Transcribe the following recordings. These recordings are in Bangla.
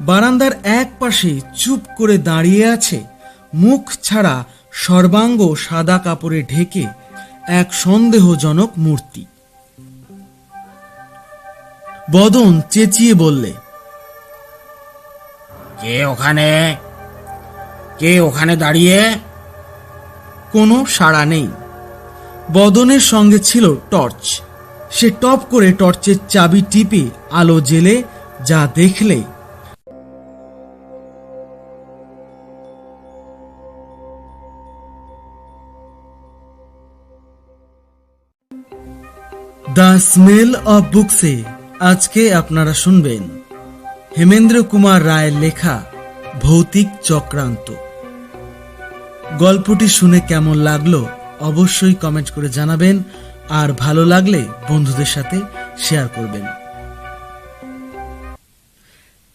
বারান্দার এক পাশে চুপ করে দাঁড়িয়ে আছে মুখ ছাড়া সর্বাঙ্গ সাদা কাপড়ে ঢেকে এক সন্দেহজনক মূর্তি। বদন চেঁচিয়ে বললে কে ওখানে? কে ওখানে দাঁড়িয়ে? কোনো সাড়া নেই। বদনের সঙ্গে ছিল টর্চ। সে টপ করে টর্চের চাবি টিপে আলো জেলে যা দেখলে দ্য স্মেল অফ বুকসে আজকে আপনারা শুনবেন হেমেন্দ্র কুমার রায়ের লেখা ভৌতিক চক্রান্ত। গল্পটি শুনে কেমন লাগল অবশ্যই কমেন্ট করে জানাবেন, আর ভালো লাগলে বন্ধুদের সাথে শেয়ার করবেন।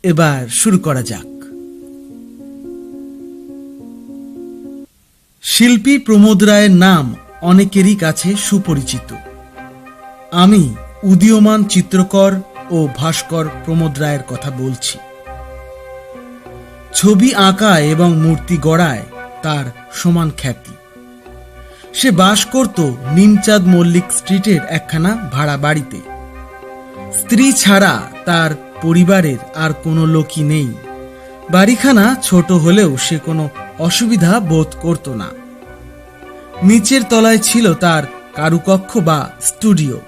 এবার শুরু করা যাক। শিল্পী প্রমোদ রায়ের নাম অনেকেরই কাছে সুপরিচিত। আমি উদীয়মান চিত্রকর ও ভাস্কর প্রমোদ রায়ের কথা বলছি। ছবি আঁকা এবং মূর্তি গড়ায় তার সমান খ্যাতি। সে বাস করত নিমচাঁদ মল্লিক স্ট্রিটের একখানা ভাড়া বাড়িতে। স্ত্রী ছাড়া তার পরিবারের আর কোনো লোকই নেই। বাড়িখানা ছোট হলেও সে কোনো অসুবিধা বোধ করত না। নিচের তলায় ছিল তার কারুকক্ষ বা স্টুডিও।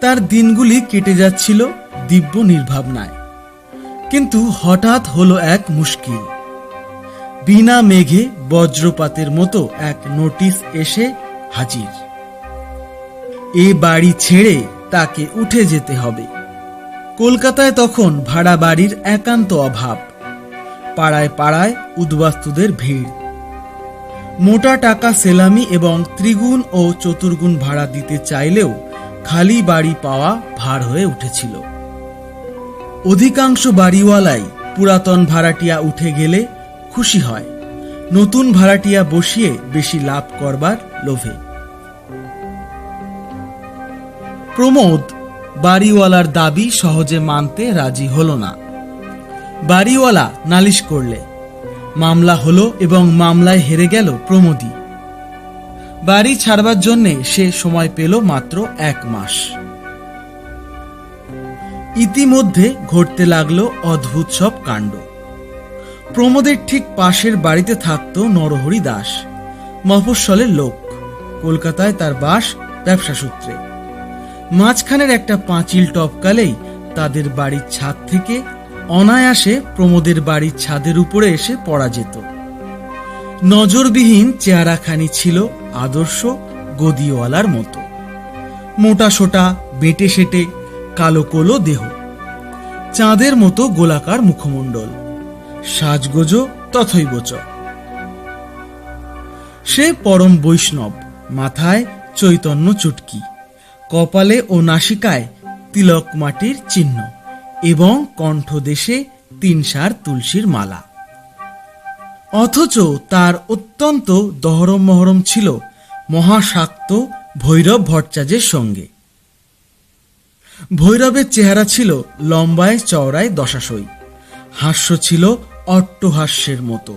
তার দিনগুলি কেটে যাচ্ছিল দিব্য নির্ভাবনায়। কিন্তু হঠাৎ হলো এক মুশকিল। বিনা মেঘে বজ্রপাতের মতো এক নোটিশ এসে হাজির। এ বাড়ি ছেড়ে তাকে উঠে যেতে হবে। কলকাতায় তখন ভাড়া বাড়ির একান্ত অভাব। পাড়ায় পাড়ায় উদ্বাস্তুদের ভিড়। মোটা টাকা সেলামি এবং ত্রিগুণ ও চতুর্গুণ ভাড়া দিতে চাইলেও খালি বাড়ি পাওয়া ভার হয়ে উঠেছিল। অধিকাংশ বাড়িওয়ালাই পুরাতন ভাড়াটিয়া উঠে গেলে খুশি হয়। নতুন ভাড়াটিয়া বসিয়ে বেশি লাভ করবার লোভে। প্রমোদ বাড়িওয়ালার দাবি সহজে মানতে রাজি হলো না। বাড়িওয়ালা নালিশ করলে, মামলা হলো এবং মামলায় হেরে গেল প্রমোদী বাড়ি ছাড়বার জন্যে সে সময় পেল মাত্র এক মাস। ইতিমধ্যে ঘটতে লাগল অদ্ভুত সব কাণ্ড। প্রমোদের ঠিক পাশের বাড়িতে থাকত নরহরি দাস, মফস্বলের লোক, কলকাতায় তার বাস ব্যবসা সূত্রে। মাঝখানের একটা পাঁচিল টপকালেই তাদের বাড়ির ছাদ থেকে অনায়াসে প্রমোদের বাড়ির ছাদের উপরে এসে পড়া যেত। নজরবিহীন চেহারাখানি ছিল আদর্শ গদিওয়ালার মতো। মোটা সোটা, বেটে সেটে, কালো কোলো দেহ। চাঁদের মতো গোলাকার মুখমণ্ডল। সাজগোজ তথৈবচ সে পরম বৈষ্ণব, মাথায় চৈতন্য চুটকি, কপালে ও নাসিকায় তিলক মাটির চিহ্ন এবং কণ্ঠদেশে তিন সার তুলসীর মালা। অথচ তার অত্যন্ত দহরম মহরম ছিল মহাশাক্ত ভৈরব ভট্টাচার্যের সঙ্গে। ভৈরবের চেহারা ছিল লম্বায় চওড়ায় দশাশই। হাস্য ছিল অট্টহাস্যের মতো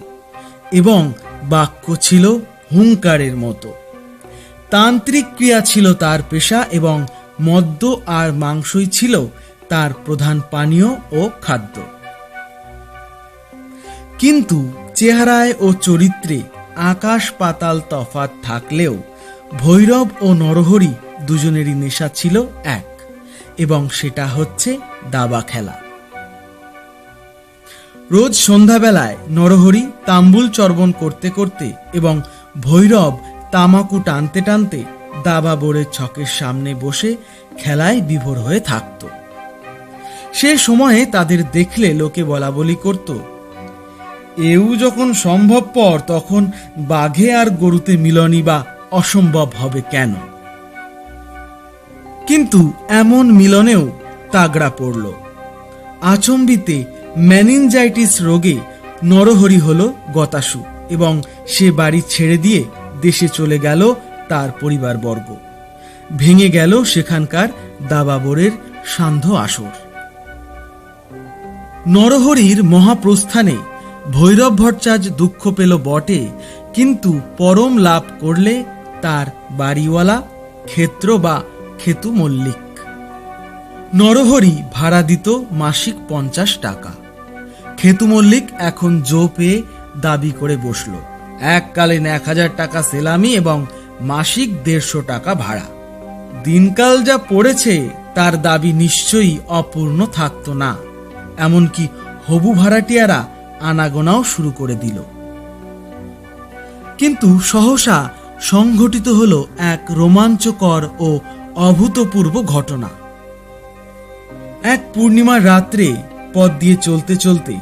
এবং বাক্য ছিল হুঙ্কারের মতো। তান্ত্রিক ক্রিয়া ছিল তার পেশা এবং মদ্য আর মাংসই ছিল তার প্রধান পানীয় ও খাদ্য। কিন্তু চেহারায় ও চরিত্রে আকাশ পাতাল তফাত থাকলেও ভৈরব ও নরহরি দুজনেরই নেশা ছিল এক, এবং সেটা হচ্ছে দাবা খেলা। রোজ সন্ধ্যাবেলায় নরহরি তাম্বুল চর্বণ করতে করতে এবং ভৈরব তামাকু টানতে টানতে দাবা বোর্ডের ছকের সামনে বসে খেলায় বিভোর হয়ে থাকত। সে সময়ে তাদের দেখলে লোকে বলা বলি করত এও যখন সম্ভবপর, তখন বাঘে আর গরুতে মিলনই বা অসম্ভব হবে কেন? কিন্তু এমন মিলনেও তাগড়া পড়ল। আচম্বিতে ম্যানিনজাইটিস রোগে নরহরি হল গতাসু এবং সে বাড়ি ছেড়ে দিয়ে দেশে চলে গেল তার পরিবারবর্গ। ভেঙে গেল সেখানকার দাবাবরের সান্ধ্য আসর। নরহরির মহাপ্রস্থানে ভৈরব ভট্টাচার্য দুঃখ পেল বটে, কিন্তু পরম লাভ করলে তার বাড়িওয়ালা ক্ষেত্র বা খেতু মল্লিক। নরহরি ভাড়া দিত মাসিক পঞ্চাশ টাকা। খেতু মল্লিক এখন জো পেয়ে দাবি করে বসল, এককালীন এক হাজার টাকা সেলামি এবং মাসিক দেড়শো টাকা ভাড়া। দিনকাল যা পড়েছে, তার দাবি নিশ্চয়ই অপূর্ণ থাকতো না। এমনকি হবু ভাড়াটিয়ারা আনাগোনাও শুরু করে দিল। কিন্তু সহসা সংঘটিত হলো এক রোমাঞ্চকর ও অভূতপূর্ব ঘটনা। এক পূর্ণিমার রাত্রে পথ দিয়ে চলতে চলতে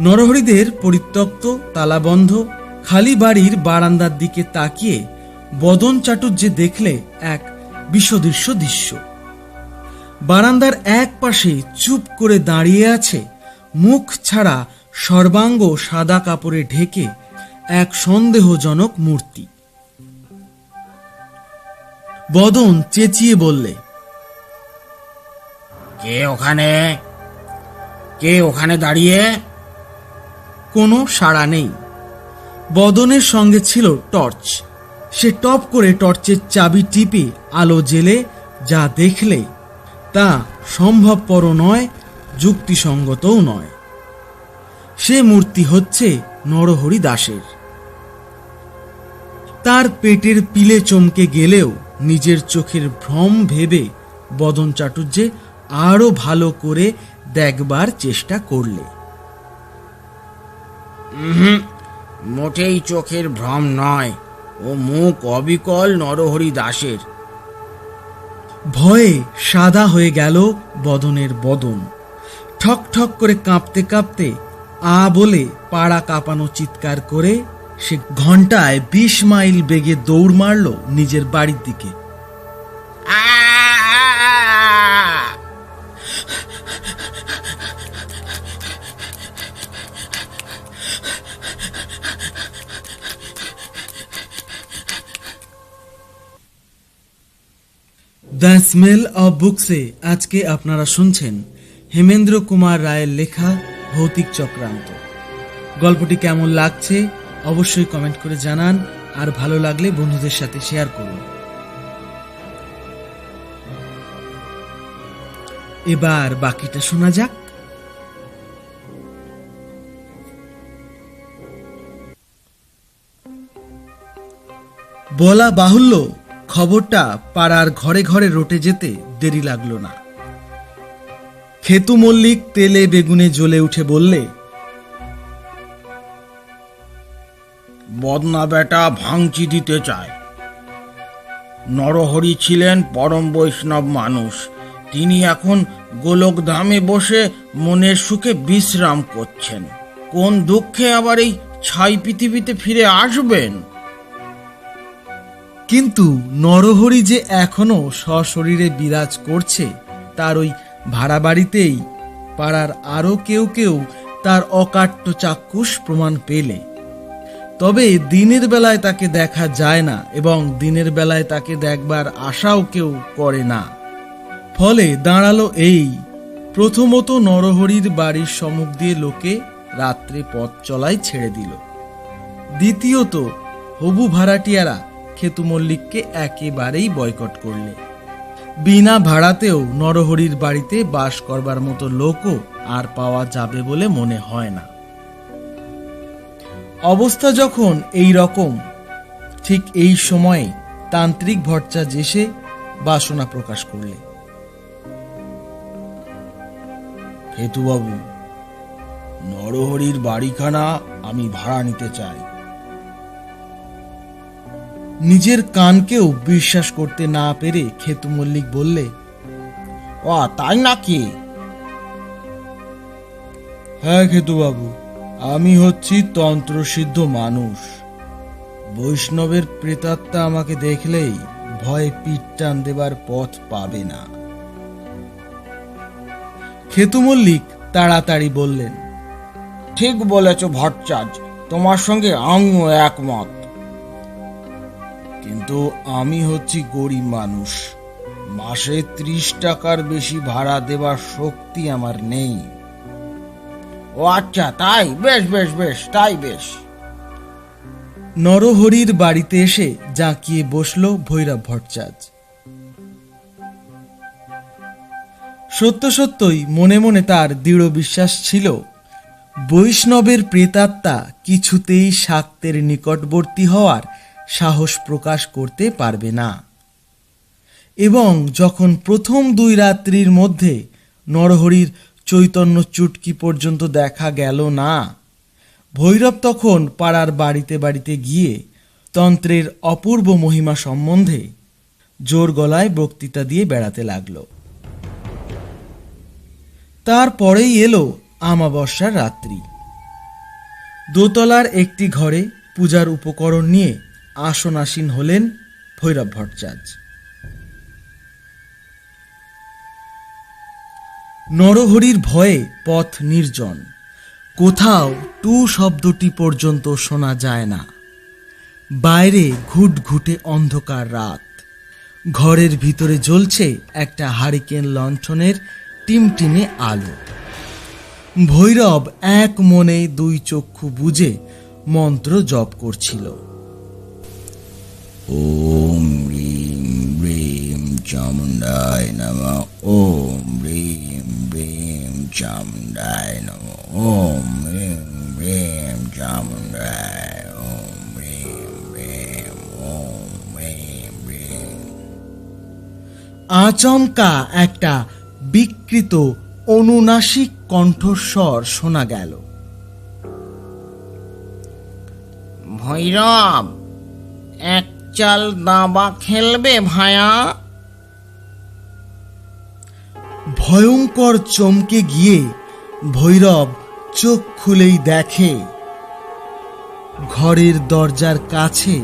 নরহরিদের পরিত্যক্ত তালাবন্ধ খালি বাড়ির বারান্দার দিকে তাকিয়ে বদন চাটুর্যে দেখলে এক বিশ্বদৃশ্য দৃশ্য। বারান্দার এক পাশে চুপ করে দাঁড়িয়ে আছে মুখ ছাড়া সর্বাঙ্গ সাদা কাপড়ে ঢেকে এক সন্দেহজনক মূর্তি। বদন চেঁচিয়ে বললে কে ওখানে? কে ওখানে দাঁড়িয়ে? কোনো সাড়া নেই। বদনের সঙ্গে ছিল টর্চ। সে টপ করে টর্চের চাবি টিপে আলো জেলে যা দেখলে তা সম্ভবপর নয় যুক্তিসঙ্গতও নয়। সে মূর্তি হচ্ছে নরহরি দাসের তার পেটের পিলে চমকে গেলেও নিজের চোখের ভ্রম ভেবে বদন চাটুর্যে আরও ভালো করে দেখবার চেষ্টা করলে। মোটেই চোখের ভ্রম নয় ও মুখ অবিকল নরহরি দাসের ভয়ে সাদা হয়ে গেল বদনের বদন। ঠক ঠক করে কাঁপতে কাঁপতে আ বলে পাড়া কাঁপানো চিৎকার করে সে ঘন্টায় বিশ মাইল বেগে দৌড় মারল নিজের বাড়ির দিকে। দ্য স্মেল অব বুকসে আজকে আপনারা শুনছেন হেমেন্দ্র কুমার রায়ের লেখা ভৌতিক চক্রান্ত। গল্পটি কেমন লাগছে অবশ্যই কমেন্ট করে জানান, আর ভালো লাগলে বন্ধুদের সাথে শেয়ার করুন। এবার বাকিটা শোনা যাক। বলা বাহুল্য, খবরটা পাড়ার ঘরে ঘরে রটে যেতে দেরি লাগল না। খেতু মল্লিক তেলে বেগুনে জ্বলে উঠে বললে বদনা বেটা ভাঙচি দিতে চায়। নরহরি ছিলেন পরম বৈষ্ণব মানুষ। তিনি এখন গোলকধামে বসে মনের সুখে বিশ্রাম করছেন। কোন দুঃখে আবার এই ছাই পৃথিবীতে ফিরে আসবেন? কিন্তু নরহরি যে এখনও সশরীরে বিরাজ করছে, তার ওই ভাড়া বাড়িতেই পাড়ার আরও কেউ কেউ তার অকাট্য চাক্ষুষ প্রমাণ পেলে। তবে দিনের বেলায় তাকে দেখা যায় না এবং দিনের বেলায় তাকে দেখবার আশাও কেউ করে না। ফলে দাঁড়াল এই, প্রথমত নরহরির বাড়ির সম্মুখ দিয়ে লোকে রাত্রে পথ চলায় ছেড়ে দিল। দ্বিতীয়ত, হবু ভাড়াটিয়ারা খেতু মল্লিককে একেবারেই বয়কট করলে। বিনা ভাড়াতেও নরহরির বাড়িতে বাস করবার মতো লোকও আর পাওয়া যাবে বলে মনে হয় না। অবস্থা যখন এই রকম, ঠিক এই সময়ে তান্ত্রিক ভট্টাচার্য এসে বাসনা প্রকাশ করলে হেতুবাবু, নরহরির বাড়িখানা আমি ভাড়া নিতে চাই। নিজের কানকেও বিশ্বাস করতে না পেরে খেতু মল্লিক বললে, ও, তাই নাকি? হ্যাঁ খেতুবাবু, আমি হচ্ছি তন্ত্রসিদ্ধ মানুষ। বৈষ্ণবের প্রেতাত্মা আমাকে দেখলেই ভয়ে পিঠ টান দেবার পথ পাবে না। খেতু মল্লিক তাড়াতাড়ি বললেন, ঠিক বলেছ ভট্টাচার্য তোমার সঙ্গে আমিও একমত। কিন্তু আমি হচ্ছি গরিব মানুষ। মাসে ত্রিশ টাকার বেশি ভাড়া দেবার শক্তি আমার নেই। ও আচ্ছা তাই? বেশ বেশ বেশ, তাই বেশ। নরহরির বাড়িতে এসে জাঁকিয়ে বসল ভৈরব ভট্টাচার্য। সত্য সত্যই মনে মনে তার দৃঢ় বিশ্বাস ছিল, বৈষ্ণবের প্রেতাত্মা কিছুতেই শাক্তের নিকটবর্তী হওয়ার সাহস প্রকাশ করতে পারবে না। এবং যখন প্রথম দুই রাত্রির মধ্যে নরহরির চৈতন্য চুটকি পর্যন্ত দেখা গেল না, ভৈরব তখন পাড়ার বাড়িতে বাড়িতে গিয়ে তন্ত্রের অপূর্ব মহিমা সম্বন্ধে জোর গলায় বক্তৃতা দিয়ে বেড়াতে লাগল। তারপরেই এলো আমাবস্যার রাত্রি। দোতলার একটি ঘরে পূজার উপকরণ নিয়ে আসন আসীন হলেন ভৈরব ভট্টাচার্য। নরহরির ভয়ে পথ নির্জন। কোথাও টু শব্দটি পর্যন্ত শোনা যায় না। বাইরে ঘুটঘুটে অন্ধকার রাত। ঘরের ভিতরে জ্বলছে একটা হারিকেন লণ্ঠনের টিমটিমে আলো। ভৈরব এক মনে দুই চক্ষু বুঝে মন্ত্র জপ করছিল। ওম হ্রিম হ্রিম চামুণ্ডায় নম। ওম হ্রিম হ্রিম চামুণ্ডায় নম। ওম হ্রিম হ্রিম চামুণ্ডায়। ওম আচমকা একটা বিকৃত অনুনাসিক কণ্ঠস্বর শোনা গেল। ভৈরব, এক চাল দাবা খেলবে ভায়া? ভয়ঙ্কর চমকে গিয়ে ভৈরব চোখ খুলেই দেখে। ঘরের দরজার কাছে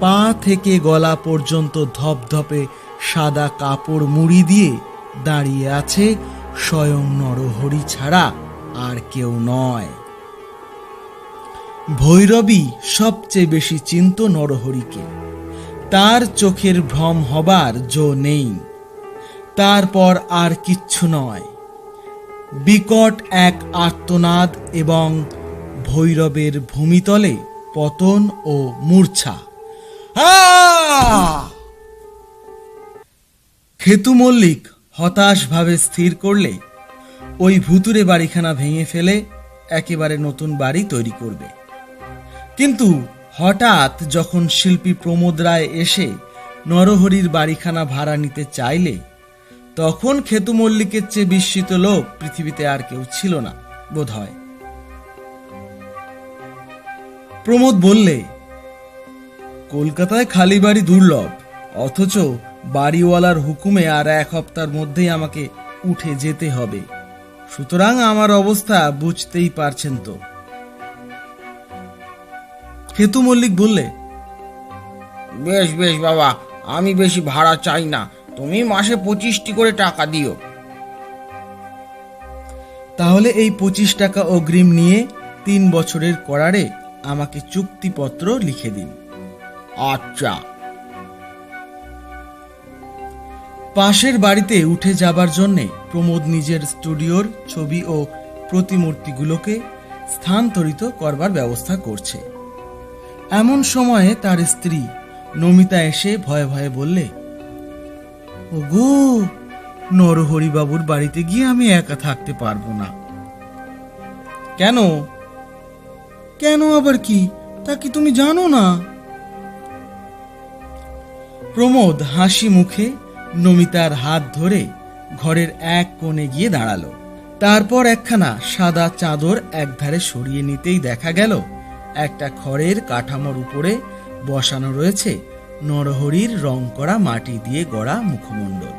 পা থেকে গলা পর্যন্ত ধপধপে সাদা কাপড় মুড়ি দিয়ে দাঁড়িয়ে আছে স্বয়ং নরহরি ছাড়া আর কেউ নয়। ভৈরবী সবচেয়ে বেশি চিন্ত নরহরিকে। তার চোখের ভ্রম হবার জো নেই। তারপর আর কিচ্ছু নয়। বিকট এক আর্তনাদ এবং ভৈরবের ভূমিতলে পতন ও মূর্ছা! খেতু মল্লিক হতাশভাবে স্থির করলে ওই ভুতুরে বাড়িখানা ভেঙে ফেলে একেবারে নতুন বাড়ি তৈরি করবে। কিন্তু হঠাৎ যখন শিল্পী প্রমোদ রায় এসে নরহরির বাড়িখানা ভাড়া নিতে চাইলে, তখন খেতু মল্লিকের চেয়ে বিস্মিত লোক পৃথিবীতে আর কেউ ছিল না, বোধ হয়। প্রমোদ বললে, কলকাতায় খালি বাড়ি দুর্লভ, অথচ বাড়িওয়ালার হুকুমে আর এক হপ্তার মধ্যেই আমাকে উঠে যেতে হবে। সুতরাং আমার অবস্থা বুঝতেই পারছেন তো। খেতু মল্লিক বললে বেশ বেশ বাবা আমি বেশি ভাড়া চাই না। তুমি মাসে পঁচিশটি করে টাকা দিও। তাহলে এই পঁচিশ টাকা অগ্রিম নিয়ে তিন বছরের করারে আমাকে চুক্তিপত্র লিখে দিন। আচ্ছা। পাশের বাড়িতে উঠে যাবার জন্যে প্রমোদ নিজের স্টুডিওর ছবি ও প্রতিমূর্তিগুলোকে স্থানান্তরিত করবার ব্যবস্থা করছে। এমন সময়ে তার স্ত্রী নমিতা এসে ভয়ে ভয়ে বললে, ওগো, নরহরিবাবুর বাড়িতে গিয়ে আমি একা থাকতে পারব না। কেন? কেন আবার কি? তা কি তুমি জানো না? প্রমোদ হাসি মুখে নমিতার হাত ধরে ঘরের এক কোণে গিয়ে দাঁড়াল। তারপর একখানা সাদা চাদর একধারে সরিয়ে নিতেই দেখা গেল একটা খড়ের কাঠামোর উপরে বসানো রয়েছে নরহরির রং করা মাটি দিয়ে গড়া মুখমণ্ডল।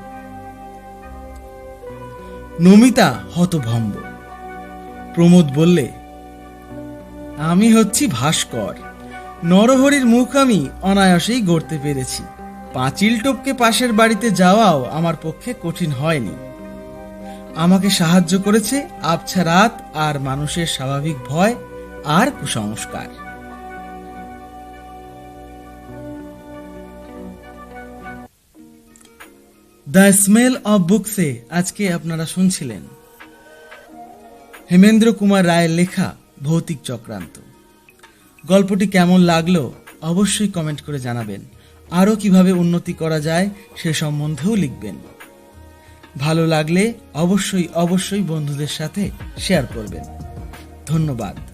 নমিতা হতভম্ব। প্রমোদ বললে, আমি হচ্ছি ভাস্কর। নরহরির মুখ আমি অনায়াসেই গড়তে পেরেছি। পাঁচিল টপকে পাশের বাড়িতে যাওয়াও আমার পক্ষে কঠিন হয়নি। আমাকে সাহায্য করেছে আবছা রাত আর মানুষের স্বাভাবিক ভয় আর কুসংস্কার। দ্য স্মেল অব বুকসে আজকে আপনারা শুনছিলেন হেমেন্দ্র কুমার রায়ের লেখা ভৌতিক চক্রান্ত। গল্পটি কেমন লাগল অবশ্যই কমেন্ট করে জানাবেন। আরও কীভাবে উন্নতি করা যায় সে সম্বন্ধেও লিখবেন। ভালো লাগলে অবশ্যই অবশ্যই বন্ধুদের সাথে শেয়ার করবেন। ধন্যবাদ।